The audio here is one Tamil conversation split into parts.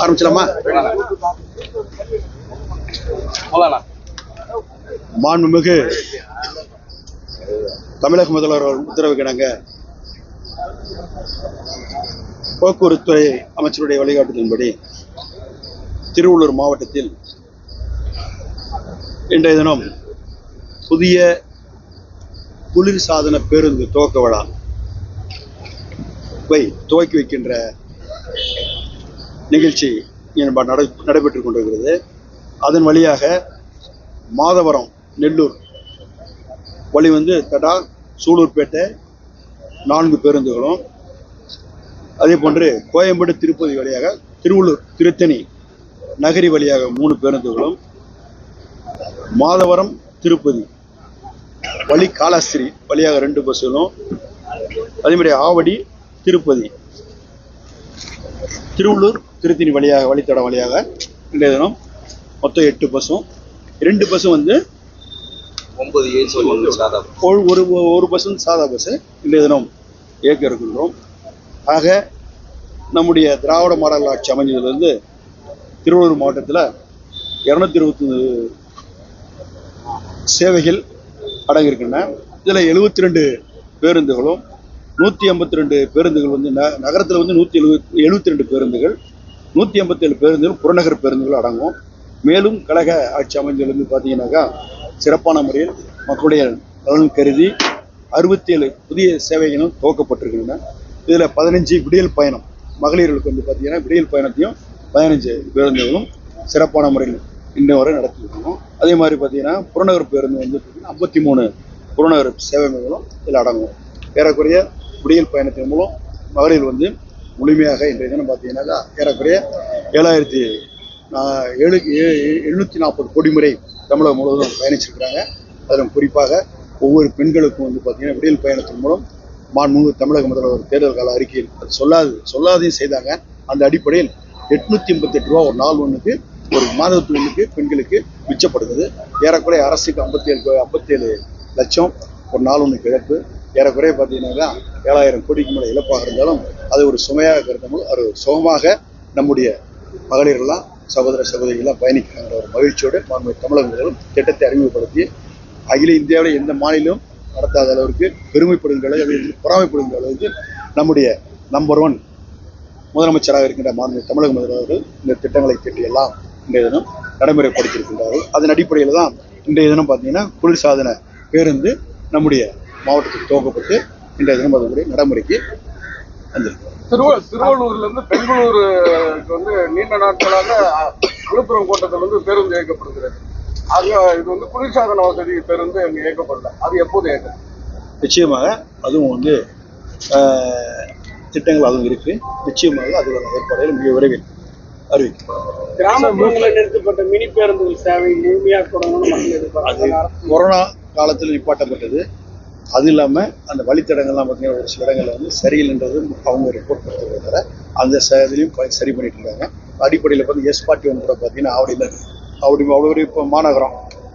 ஆரம்பிச்சலாமா மாண்புமிகு தமிழக முதல்வர் அவர்கள் உத்தரவுக்கு இணங்க போக்குவரத்துறை அமைச்சருடைய வழிகாட்டுதலின்படி திருவள்ளூர் மாவட்டத்தில் இன்றைய தினம் புதிய குளிர்சாதன பேருந்து துவக்க விழா வை துவக்கி வைக்கின்ற நிகழ்ச்சி இங்கே நட நடைபெற்று கொண்டிருக்கிறது. அதன் வழியாக மாதவரம் நெல்லூர் வழி வந்து தடா சூலூர்பேட்டை நான்கு பேருந்துகளும் அதே போன்று கோயம்பேடு திருப்பதி வழியாக திருவள்ளூர் திருத்தணி நகரி வழியாக மூணு பேருந்துகளும் மாதவரம் திருப்பதி வழி காலாஸ்திரி வழியாக ரெண்டு பஸ்ஸுகளும் அதே மாதிரி ஆவடி திருப்பதி திருவள்ளூர் திருத்தணி வழியாக வழித்தடம் வழியாக இன்றைய தினம் மொத்தம் எட்டு பஸ்ஸும் ரெண்டு பஸ்ஸும் வந்து ஒன்பது ஏசி ஒரு ஒரு ஒரு பஸ் வந்து சாதா பஸ்ஸு இன்றைய தினம் இயக்க இருக்கின்றோம். ஆக நம்முடைய திராவிட மாடல் ஆட்சி அமைஞ்சதுலேருந்து திருவள்ளூர் மாவட்டத்தில் இரநூத்தி இருபத்தி சேவைகள் அடங்கியிருக்கின்றன. இதில் எழுபத்தி ரெண்டு பேருந்துகளும் நூற்றி ஐம்பத்தி ரெண்டு பேருந்துகள் வந்து ந நகரத்தில் வந்து நூற்றி எழுபத்தி எழுபத்தி ரெண்டு பேருந்துகள் நூற்றி ஐம்பத்தேழு பேருந்துகள் புறநகர் பேருந்துகள் அடங்கும். மேலும் கழக ஆட்சி அமைந்ததுலேருந்து பார்த்தீங்கன்னாக்கா சிறப்பான முறையில் மக்களுடைய நலன் கருதி அறுபத்தி ஏழு புதிய சேவைகளும் துவக்கப்பட்டிருக்கின்றன. இதில் பதினஞ்சு விடியல் பயணம் மகளிர்களுக்கு வந்து பார்த்தீங்கன்னா விடியல் பயணத்தையும் பதினஞ்சு பேருந்துகளும் சிறப்பான முறையில் இன்ன வரை நடத்திருக்கோம் அதே மாதிரி பார்த்தீங்கன்னா புறநகர் பேருந்து வந்து பார்த்தீங்கன்னா ஐம்பத்தி மூணு புறநகர் சேவைகளும் இதில் அடங்கும். ஏறக்குறைய விடியல் பயணத்தின் மூலம் மகளிர் வந்து முழுமையாக இன்றைய தினம் பார்த்தீங்கன்னாக்கா ஏறக்குறைய ஏழாயிரத்தி ஏழு ஏ- எழுநூற்றி நாற்பது கோடி முறை தமிழகம் முழுவதும் பயணிச்சிருக்கிறாங்க. அதில் குறிப்பாக ஒவ்வொரு பெண்களுக்கும் வந்து பார்த்தீங்கன்னா விடியல் பயணத்தின் மூலம் மாண்புமிகு தமிழக முதல்வர் தேர்தல் கால அறிக்கையில் அது சொல்லாது சொல்லாதையும் செய்தாங்க. அந்த அடிப்படையில் எட்நூற்றி எண்பத்தெட்டு ரூபா ஒரு நாள் ஒன்றுக்கு ஒரு மாதத்து ஒன்றுக்கு பெண்களுக்கு மிச்சப்படுகிறது. ஏறக்குறைய அரசுக்கு ஐம்பத்தேழு ஐம்பத்தேழு லட்சம் ஒரு நாள் ஒன்றுக்கு இழப்பு. ஏறக்குறைய பார்த்தீங்கன்னாக்கா ஏழாயிரம் கோடிக்கு மேலே இழப்பாக இருந்தாலும் அது ஒரு சுமையாக கருதும் ஒரு சுகமாக நம்முடைய மகளிரெல்லாம் சகோதர சகோதரிகள்லாம் பயணிக்கிறாங்கிற ஒரு மகிழ்ச்சியோடு மாண்பு தமிழக திட்டத்தை அறிமுகப்படுத்தி அகில இந்தியாவில் எந்த மாநிலம் நடத்தாத அளவிற்கு பெருமைப்படுகின்ற அளவுக்கு பொறாமைப்படுகின்ற அளவுக்கு நம்முடைய நம்பர் ஒன் முதலமைச்சராக இருக்கின்ற மாண்பு தமிழக முதல்வர்கள் இந்த திட்டங்களை திட்டியெல்லாம் எல்லாம் இன்றைய தினம் நடைமுறைப்படுத்தியிருக்கின்றார்கள். அதன் அடிப்படையில் தான் இன்றைய தினம் பார்த்தீங்கன்னா குளிர்சாதன பேருந்து நம்முடைய மாவட்டத்தில் துவக்கப்பட்டு இன்றைய தினம் அதனுடைய நடைமுறைக்கு திருவள்ளூர்ல இருந்து பெங்களூருக்கு வந்து நீண்ட நாட்களாக விழுப்புரம் கோட்டத்தில் வந்து பேருந்து இயக்கப்படுகிறது. அங்க இது வந்து குளிர்சாதன வசதி பேருந்து அங்க இயக்கப்படல. அது எப்போது இயக்கம்? நிச்சயமாக அதுவும் வந்து ஆஹ், திட்டங்கள் அதுவும் இருக்கு. நிச்சயமாக அதுக்கான ஏற்பாடுகள் மிக விரைவில் அறிவிக்கும். கிராமப்புறங்களில் நிறுத்தப்பட்ட மினி பேருந்துகள் சேவை முழுமையாக தொடங்கணும்னு மக்கள் அது எதிர்பார்க்கிறாங்க கொரோனா காலத்தில் நிப்பாட்டப்பட்டது. அது இல்லாமல் அந்த வழித்தடங்கள்லாம் பார்த்திங்கன்னா ஒரு சில இடங்களில் வந்து சரியில்லைன்றது அவங்க ரிப்போர்ட் கொடுத்ததை தவிர அந்த ச- இதுலையும் சரி பண்ணிட்டு இருக்காங்க. அடிப்படையில் வந்து எஸ் பார்ட்டி ஒன்று கூட பார்த்தீங்கன்னா ஆவடியில் ஆவடி அவ்வளோ ஒரு இப்போ மாநகரம்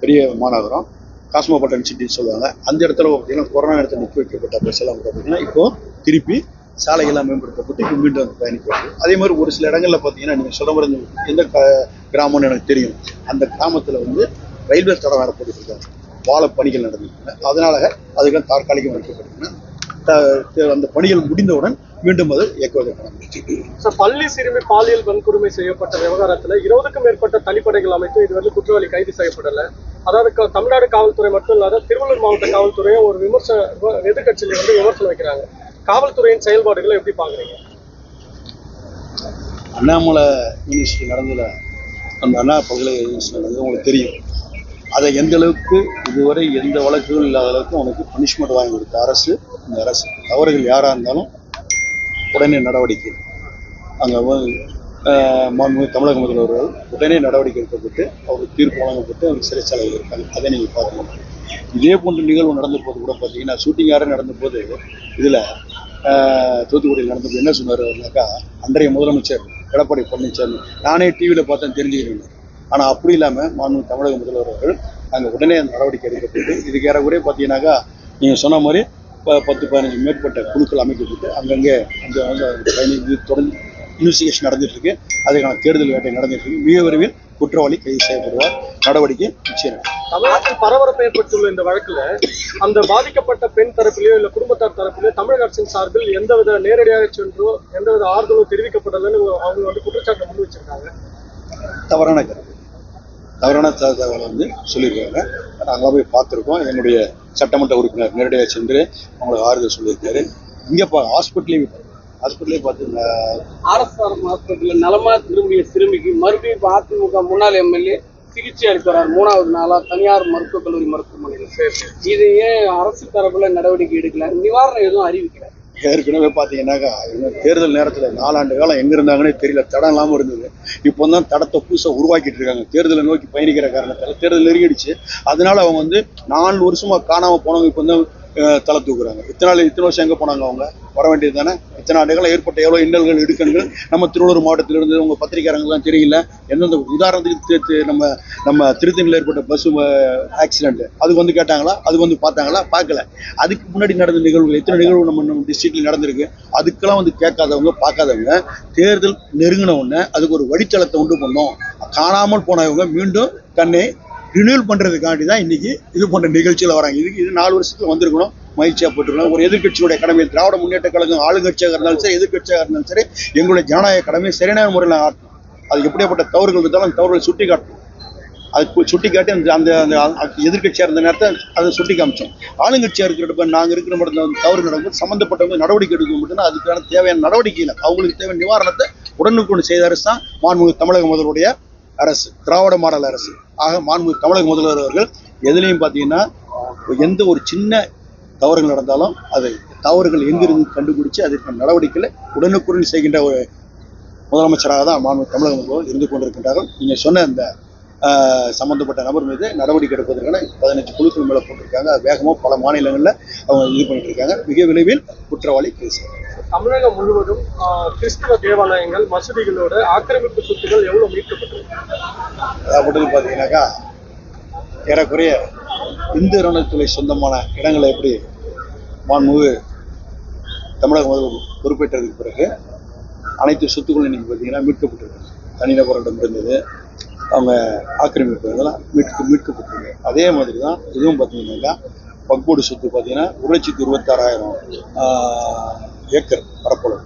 பெரிய மாநகரம் காஸ்மோபாட்டன் சிட்டின்னு சொல்லுவாங்க. அந்த இடத்துல பார்த்தீங்கன்னா கொரோனா இடத்துல நிற்க வைக்கப்பட்ட பஸ் எல்லாம் கூட பார்த்தீங்கன்னா இப்போது திருப்பி சாலைகள்லாம் மேம்படுத்தப்பட்டு இப்போ மீண்டும் வந்து பயணிக்கிறது. அதே மாதிரி ஒரு சில இடங்களில் பார்த்தீங்கன்னா நீங்கள் சொல்ல மாதிரி எந்த க- கிராமம்னு எனக்கு தெரியும். அந்த கிராமத்தில் வந்து ரயில்வே தடம் வேற போட்டுட்டு இருக்காங்க. வாழ பணிகள் நடந்துருக்குங்க அதனால அதுக்கெல்லாம் தற்காலிகம் வைக்கப்பட்டிருக்குன்னா த- அந்த பணிகள் முடிந்தவுடன் மீண்டும் அது இயக்குவதற்கான பள்ளி சிறுமி பாலியல் வன்கொடுமை செய்யப்பட்ட விவகாரத்துல இருபதுக்கும் மேற்பட்ட தனிப்படைகள் அமைத்து இதுவரை குற்றவாளி கைது செய்யப்படல. அதாவது தமிழ்நாடு காவல்துறை மட்டும் இல்லாத திருவள்ளூர் மாவட்ட காவல்துறையும் ஒரு விமர்சன எதிர்க்கட்சியில வந்து விமர்சனம் வைக்கிறாங்க காவல்துறையின் செயல்பாடுகளை எப்படி பாக்குறீங்க அண்ணாமலை யூனிவர்சிட்டி நடந்ததுல அந்த அண்ணா பல்கலைக்கழக யூனிவர்சிட்டி நடந்தது உங்களுக்கு தெரியும். அதை எந்த அளவுக்கு இதுவரை எந்த வழக்குகளும் இல்லாத அளவுக்கு அவனுக்கு பனிஷ்மெண்ட் வாங்கி கொடுத்த அரசு இந்த அரசு. தவறுகள் யாராக இருந்தாலும் உடனே நடவடிக்கை. அங்கே மாண்புமிகு தமிழக முதல்வர்கள் உடனே நடவடிக்கை எடுக்கப்பட்டு அவருக்கு தீர்ப்பு வழங்கப்பட்டு அவருக்கு சிறைச்சாலையில் இருக்காங்க. அதை நீங்கள் பார்க்கணும். இதே போன்ற நிகழ்வு நடந்த போது கூட பார்த்தீங்கன்னா ஷூட்டிங் யாரும் நடந்த போது இதில் தூத்துக்குடியில் நடந்தபோது என்ன சொன்னார் அப்படின்னாக்கா அன்றைய முதலமைச்சர் எடப்பாடி பழனிசாமி. நானே டிவியில் பார்த்தேன் தெரிஞ்சுக்கிறேன். ஆனால் அப்படி இல்லாமல் மாண்பு தமிழக முதல்வர் அவர்கள் அங்கே உடனே அந்த நடவடிக்கை எடுக்கப்பட்டு இதுக்கு ஏறக்குறைய பார்த்தீங்கன்னாக்கா நீங்கள் சொன்ன மாதிரி ப- பத்து பதினஞ்சு மேற்பட்ட குழுக்கள் அமைக்கப்பட்டு அங்கங்கே அந்த பயணி இது தொடர்ந்து இன்வெஸ்டிகேஷன் நடந்துட்டு இருக்கு அதுக்கான தேடுதல் வேட்டை நடந்துட்டு இருக்கு மிக விரைவில் குற்றவாளி கைது செய்யப்படுவார். நடவடிக்கை நிச்சயம் தமிழகத்தில் பரபரப்பு ஏற்பட்டுள்ள இந்த வழக்குல அந்த பாதிக்கப்பட்ட பெண் தரப்பிலேயோ இல்ல குடும்பத்தார் தரப்பிலேயோ தமிழக அரசின் சார்பில் எந்தவித நேரடியாக சென்றோ எந்தவித ஆறுதலும் தெரிவிக்கப்படலன்னு அவங்க வந்து குற்றச்சாட்டு முன் வச்சிருக்காங்க. தவறான கருத்து. தவறான தகவலை வந்து சொல்லியிருக்காங்க. நாங்கள் போய் பார்த்துருக்கோம். என்னுடைய சட்டமன்ற உறுப்பினர் நேரடியாக சென்று அவங்களுக்கு ஆறுதல் சொல்லியிருக்காரு. இங்கே பா ஹாஸ்பிட்டலையும் ஹாஸ்பிட்டலே பார்த்து நான் ஆர்எஸ்ஆர் ஹாஸ்பிட்டல்ல நலமா திரும்பிய சிறுமிக்கு மறுபடியும் அதிமுக முன்னாள் எம்எல்ஏ சிகிச்சை அளிக்கிறார். மூணாவது நாளாக தனியார் மருத்துவக் கல்லூரி மருத்துவமனையில் இது ஏன் அரசு தரப்புல நடவடிக்கை எடுக்கல. நிவாரணம் எதுவும் அறிவிக்கல. ஏற்கனவே பார்த்தீங்கன்னாக்கா இவங்க தேர்தல் நேரத்தில் நாலாண்டு காலம் எங்கே இருந்தாங்கன்னே தெரியல. தடம் இல்லாமல் இருந்தது. இப்போ தான் தடத்தை புதுசாக உருவாக்கிட்டு இருக்காங்க. தேர்தலை நோக்கி பயணிக்கிற காரணத்தால் தேர்தல் நெருங்கிடுச்சு. அதனால அவங்க வந்து நாலு வருஷமா காணாமல் போனவங்க இப்போ தான் தலை தூக்குறாங்க. இத்தனை நாள் இத்தனை வருஷம் எங்கே போனாங்க அவங்க? வர வேண்டியது தானே? இத்தனை ஆண்டுகள் ஏற்பட்ட எவ்வளோ இன்னல்கள் இடுக்கண்கள்? நம்ம திருவள்ளூர் மாவட்டத்தில் இருந்து உங்கள் பத்திரிக்கையாளங்களாம் தெரியல. எந்தெந்த உதாரணத்துக்கு நம்ம நம்ம திருத்தணியில் ஏற்பட்ட பஸ் ஆக்சிடென்ட்டு அதுக்கு வந்து கேட்டாங்களா? அது வந்து பார்த்தாங்களா? பார்க்கல. அதுக்கு முன்னாடி நடந்த நிகழ்வுகள் எத்தனை நிகழ்வு நம்ம நம்ம டிஸ்ட்ரிக்டில் நடந்திருக்கு. அதுக்கெல்லாம் வந்து கேட்காதவங்க பார்க்காதவங்க தேர்தல் நெருங்கின உடனே அதுக்கு ஒரு வழித்தளத்தை உண்டு பண்ணோம். காணாமல் போனவங்க மீண்டும் தன்னை ரினியூல் பண்ணுறதுக்காண்டி தான் இன்றைக்கி இது போன்ற நிகழ்ச்சியில் வராங்க. இதுக்கு இது நாலு வருஷத்துக்கு வந்திருக்கணும். மகிழ்ச்சியாக போட்டுருக்கணும். ஒரு எதிர்கட்சியுடைய கடமை திராவிட முன்னேற்ற கழகம் ஆளுங்கட்சியாக இருந்தாலும் சரி எதிர்க்கட்சியாக இருந்தாலும் சரி எங்களுடைய ஜனநாயக கடமை சரியான முறையில் ஆட்டும் அதுக்கு எப்படியாப்பட்ட தவறுகள் இருந்தாலும் அந்த தவறுகளை சுட்டி காட்டும் அதுக்கு சுட்டி காட்டி அந்த அந்த அந்த எதிர்கட்சியாக இருந்த நேரத்தை அதை சுட்டி காமிச்சோம் ஆளுங்கட்சியாக இருக்கிறப்ப நாங்கள் இருக்கிற மட்டும் தவறு நடக்கும்போது சம்மந்தப்பட்டவங்க நடவடிக்கை எடுக்க மட்டும்தான் அதுக்கான தேவையான நடவடிக்கை இல்லை அவங்களுக்கு தேவையான நிவாரணத்தை உடனுக்குடன் செய்த அரசு தான் மாண்புமிகு தமிழக முதல்வருடைய அரசு திராவிட மாடல் அரசு. ஆக மாண்புமிகு தமிழக முதல்வர் அவர்கள் எதுலேயும் பார்த்தீங்கன்னா எந்த ஒரு சின்ன தவறுகள் நடந்தாலும் அதை தவறுகள் எங்கிருந்து கண்டுபிடிச்சு அதற்கான நடவடிக்கைகளை உடனுக்குடன் செய்கின்ற ஒரு முதலமைச்சராக தான் மாண்பு தமிழக முதல்வர் இருந்து கொண்டிருக்கின்றார்கள். நீங்கள் சொன்ன அந்த ஆஹ், சம்பந்தப்பட்ட நபர் மீது நடவடிக்கை எடுப்பதற்கான பதினஞ்சு குழுக்கள் மேலே போட்டிருக்காங்க. வேகமாக பல மாநிலங்களில் அவங்க இது பண்ணிட்டு இருக்காங்க. மிக விரைவில் குற்றவாளி பேச தமிழகம் முழுவதும் கிறிஸ்துவ தேவாலயங்கள் மசூதிகளோட ஆக்கிரமிப்பு சொத்துகள் எவ்வளவு மீட்கப்பட்டிருக்கு? அதாவது பார்த்தீங்கன்னாக்கா ஏறக்குறைய இந்து அறநிலைத்துறை சொந்தமான இடங்களை எப்படி மாண்புமிகு தமிழக முதல்வர் பொறுப்பேற்றதுக்கு பிறகு அனைத்து சொத்துக்களும் இன்னைக்கு பார்த்தீங்கன்னா மீட்கப்பட்டிருக்கு. தனிநபரிடம் இருந்தது. அவங்க ஆக்கிரமிப்பு இதெல்லாம் மீட்க மீட்கப்பட்டிருக்கு. அதே மாதிரி தான் இதுவும் பார்த்தீங்கன்னாக்கா பக்போடு சொத்து பார்த்தீங்கன்னா ஒரு லட்சத்தி இருபத்தாறாயிரம் ஏக்கர் பரப்பளவு.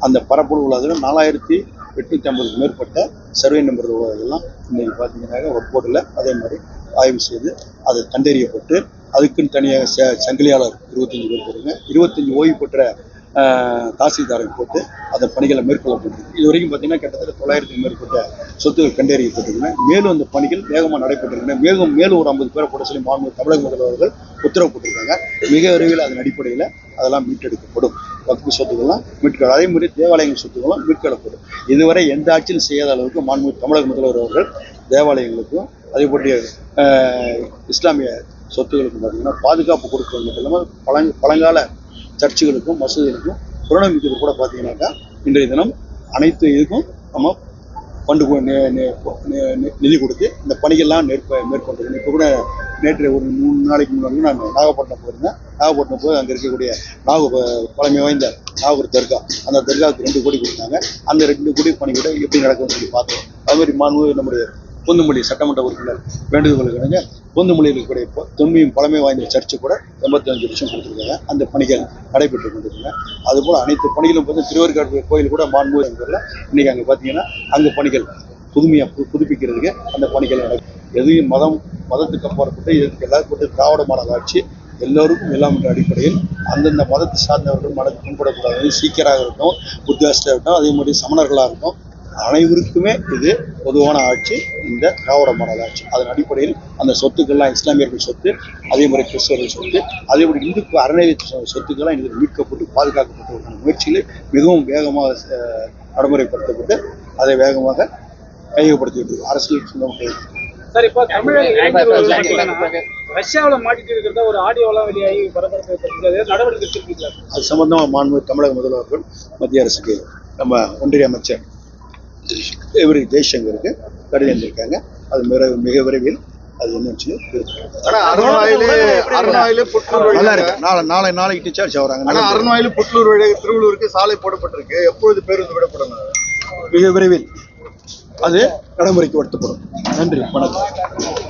அந்த பரப்பளவு அதில் நாலாயிரத்தி எட்நூற்றி ஐம்பதுக்கு மேற்பட்ட சர்வே நம்பர் உள்ளதெல்லாம் இன்றைக்கி பார்த்தீங்கன்னாக்கா ஒர்க்போர்ட்டில் அதே மாதிரி ஆய்வு செய்து அது கண்டறியப்பட்டு அதுக்குன்னு தனியாக ச சங்கிலியாளர் இருபத்தஞ்சி பேர் போடுங்க இருபத்தஞ்சி ஓய்வு பெற்ற தாசில்தாரை போட்டு அந்த பணிகளை மேற்கொள்ளப்பட்டிருக்கு இது வரைக்கும் பார்த்தீங்கன்னா கிட்டத்தட்ட தொள்ளாயிரத்துக்கு மேற்பட்ட சொத்துகள் கண்டறியப்பட்டிருக்கின்றன. மேலும் அந்த பணிகள் வேகமாக நடைபெற்றிருக்கின்றன. மேலும் மேலும் ஒரு ஐம்பது பேரை போட சொல்லி மாண்பு தமிழக முதல்வர்கள் உத்தரவு போட்டிருக்காங்க. மிக விரைவில் அதன் அடிப்படையில் அதெல்லாம் மீட்டெடுக்கப்படும். வகுப்பு சொத்துக்கள்லாம் மீட்கள் அதே மாதிரி தேவாலயங்கள் சொத்துக்களும் மீட்கப்படும். இதுவரை எந்த ஆட்சியும் செய்யாத அளவுக்கு மாண்பு தமிழக முதல்வர் அவர்கள் தேவாலயங்களுக்கும் அதே போன்ற இஸ்லாமிய சொத்துக்களுக்கும் பார்த்தீங்கன்னா பாதுகாப்பு கொடுக்கிறது மட்டும் இல்லாமல் பழங் பழங்கால சர்ச்சுகளுக்கும் மசூதிகளுக்கும் புரணமிக்கிறது கூட பார்த்தீங்கன்னாக்கா இன்றைய தினம் அனைத்து இதுக்கும் நம்ம ஃபண்டு நிதி கொடுத்து இந்த பணிகள்லாம் மேற்கொ மேற்கொண்டிருக்கோம். இப்போ கூட நேற்று ஒரு மூணு நாளைக்கு முன்னாடி நான் நாகப்பட்டினம் போயிருந்தேன். நாகப்பட்டினம் போய் அங்கே இருக்கக்கூடிய நாக பழமை வாய்ந்த நாகூர் தர்கா அந்த தர்காவுக்கு ரெண்டு கோடி கொடுத்தாங்க. அந்த ரெண்டு கோடி பணி கூட எப்படி நடக்கும்னு சொல்லி பார்த்தோம். அது மாதிரி மாண்பு நம்முடைய பொந்துமொழி சட்டமன்ற உறுப்பினர் வேண்டுகோளுக்கு இணங்க பொந்துமொழியில் இருக்கக்கூடிய தொன்மையும் பழமை வாய்ந்த சர்ச்சு கூட எண்பத்தஞ்சு லட்சம் கொடுத்துருக்காங்க. அந்த பணிகள் நடைபெற்று கொண்டிருக்காங்க. அதுபோல் அனைத்து பணிகளும் பார்த்து திருவருக்காடு கோயில் கூட மாண்பு என்கிறல இன்னைக்கு அங்கே பார்த்தீங்கன்னா அங்கே பணிகள் புதுமையாக பு புதுப்பிக்கிறதுக்கு அந்த பணிகள் நடக்கும் எதையும் மதம் மதத்துக்கு அப்பாற்பட்டு இதற்கு எல்லாருக்கும் திராவிட மாடல் ஆட்சி எல்லோருக்கும் எல்லாம் என்ற அடிப்படையில் அந்தந்த மதத்தை சார்ந்தவர்கள் மதத்தை பின்படக்கூடாது சீக்கியராக இருக்கட்டும் புத்தாஸ்டாக இருக்கட்டும் அதே மாதிரி சமணர்களாக இருக்கட்டும் அனைவருக்குமே இது பொதுவான ஆட்சி இந்த திராவிட மாடல் ஆட்சி. அதன் அடிப்படையில் அந்த சொத்துக்கள்லாம் இஸ்லாமியர்கள் சொத்து அதே மாதிரி கிறிஸ்தவர்கள் சொத்து அதே மாதிரி இந்துக்கு அறநிலை சொத்துக்கள்லாம் இதில் மீட்கப்பட்டு பாதுகாக்கப்பட்டு முயற்சிகள் மிகவும் வேகமாக நடைமுறைப்படுத்தப்பட்டு அதை வேகமாக கையகப்படுத்திட்டு இருக்கு அரசியல் சொந்தமாக சார் இப்போ தமிழக ரஷ்யாவுல மாட்டிட்டு இருக்கிறதா ஒரு ஆடியோலாம் வெளியாகி பரபரப்பு நடவடிக்கை அது சம்பந்தமாக மாண்பு தமிழக முதல்வர்கள் மத்திய அரசுக்கு நம்ம ஒன்றிய அமைச்சர் இவர் ஜெய்சங்கருக்கு கடிதம் எழுதியிருக்காங்க அது மிக மிக விரைவில் அது புட்லூர் நல்லா வழியாக இருக்கு. நாளை நாளை நாளைக்கு டிஸ்சார்ஜ் ஆகுறாங்க ஆனா நல்லா இருக்கு. அருண்வாயில புட்லூர் வழியாக திருவள்ளூருக்கு சாலை போடப்பட்டிருக்கு. எப்பொழுது பேருந்து விடப்படும் மிக விரைவில் அது நடைமுறைக்கு வருத்தப்படும். நன்றி. வணக்கம்.